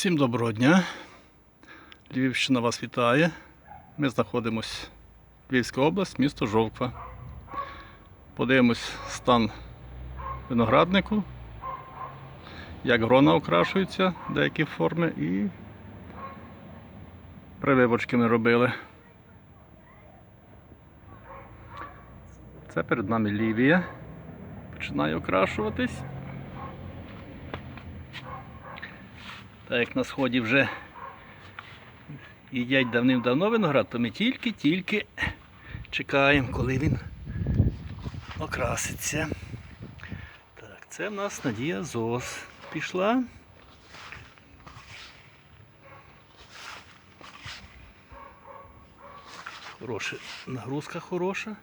Всім доброго дня. Львівщина вас вітає. Ми знаходимося Львівська область, місто Жовква. Подивимось стан винограднику, як грона окрашуються, деякі форми і прививочки ми робили. Це перед нами лівія. Починає окрашуватись. Так як на сході вже їдять давним-давно виноград, то ми тільки-тільки чекаємо, коли він окраситься. Так, це в нас Надія ЗОС пішла. Хороша, нагрузка хороша.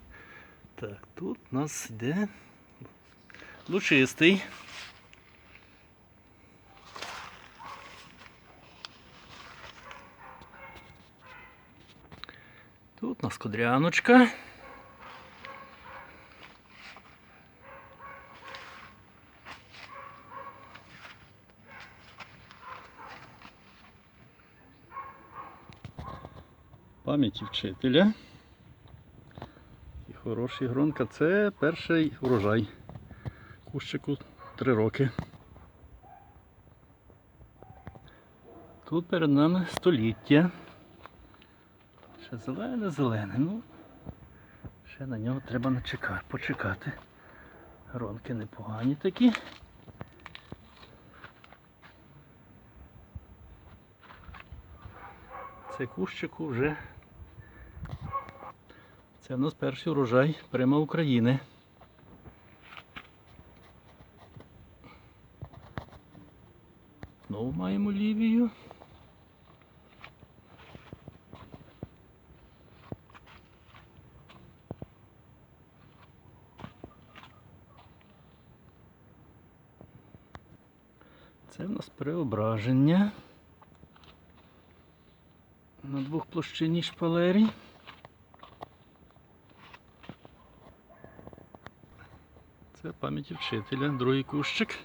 Так, тут у нас йде лучистий. Тут у нас кодряночка. Пам'яті вчителя. І хороший гронка. Це перший урожай. Кущику 3 роки. Тут перед нами століття. Ще зелене, зелене. Ну, ще на нього треба начекати, почекати. Гронки непогані такі. Це кущику вже. Це в нас перший урожай прямо України. Знову маємо лівію. Це в нас преображення на двохплощинній шпалері. Це пам'яті вчителя, другий кущик.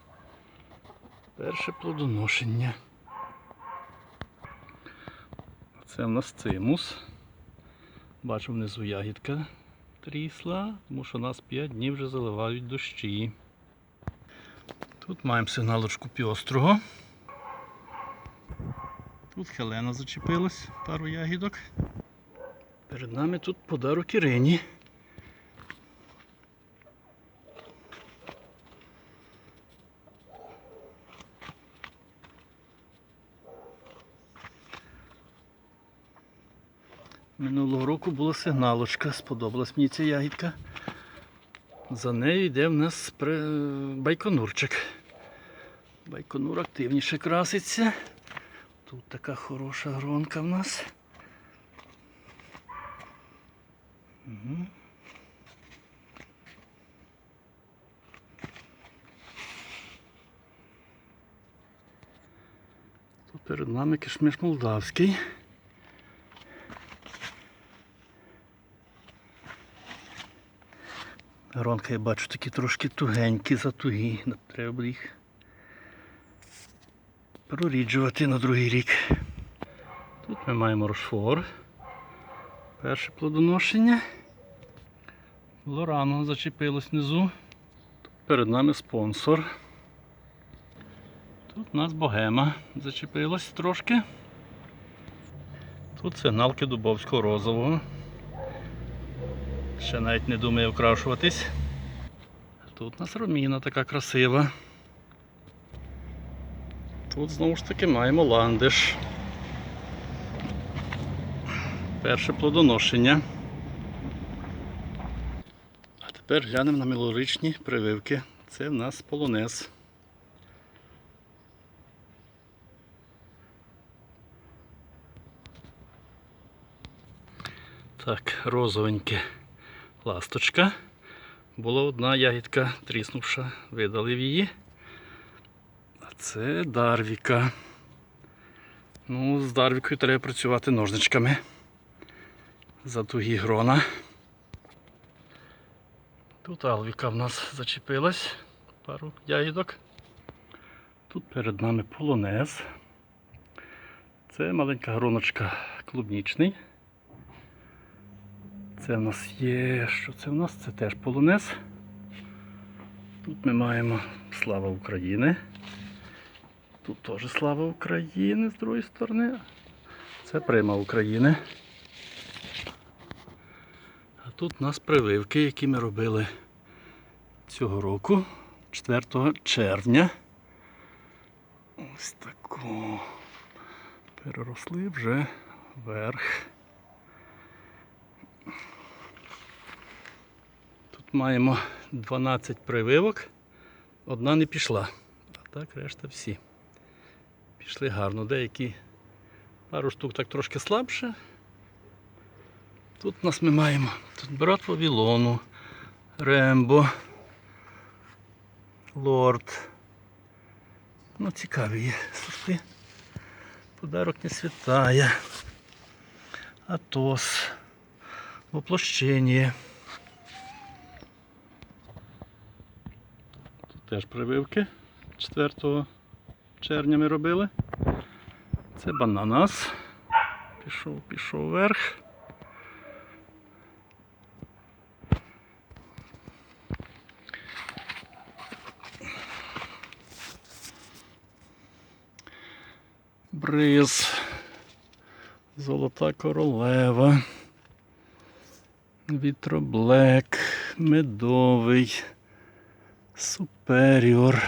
Перше плодоношення. Це в нас цимус. Бачу внизу ягідка трісла, тому що нас 5 днів вже заливають дощі. Тут маємо сигналочку піострого. Тут Хелена зачепилась, пару ягідок. Перед нами тут подарок Ірині. Минулого року була сигналочка, сподобалась мені ця ягідка. За нею йде в нас байконурчик. Байконур активніше краситься. Тут така хороша гронка в нас. Угу. Тут перед нами кишмиш молдавський. Гронка я бачу такі трошки тугенькі, затугі. Треба буде їх проріджувати на другий рік. Тут ми маємо рошфор. Перше плодоношення. Лорано зачепилось внизу. Тут перед нами спонсор. Тут у нас богема зачепилась трошки. Тут сигналки Дубовського розового. Ще навіть не думає окрашуватись. Тут у нас роміна така красива. Тут знову ж таки маємо ландиш. Перше плодоношення. А тепер глянемо на мілоричні прививки. Це в нас полонез. Так, розовеньке ласточка. Була одна ягідка тріснувша, видалив її. А це Дарвіка. Ну, з Дарвікою треба працювати ножничками. За тугі грона. Тут Алвіка в нас зачепилась, пару ягідок. Тут перед нами полонез. Це маленька гроночка клубнічний. Це в нас є. Що це в нас? Це теж полунес. Тут ми маємо Слава України. Тут теж Слава України з другої сторони. Це Прима України. А тут у нас прививки, які ми робили цього року, 4 червня. Ось таку. Переросли вже вверх. Маємо 12 прививок. Одна не пішла. А так решта всі. Пішли гарно. Деякі пару штук так трошки слабше. Тут нас ми маємо тут брат Вавилону, Рембо, Лорд. Ну, цікаві є сорти. Подарок не святая. Атос. Воплощення. Теж прививки 4 червня ми робили. Це бананас. Пішов, пішов вверх. Бриз. Золота королева. Вітроблек. Медовий. Суперіор.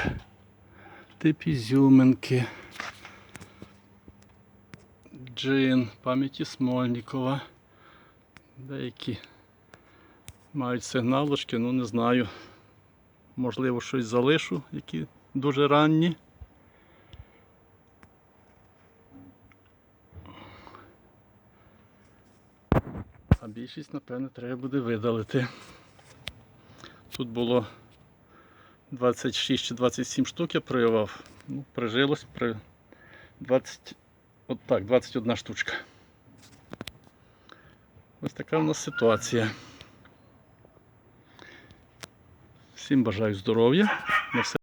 Тип ізюминки. Джин, пам'яті Смольникова. Деякі мають сигналочки, ну не знаю. Можливо, щось залишу, які дуже ранні. А більшість, напевне, треба буде видалити. Тут було 26 чи 27 штук я прививав. Ну, прижилось при 20, от так, 21 штучка. Ось така в нас ситуація. Всім бажаю здоров'я.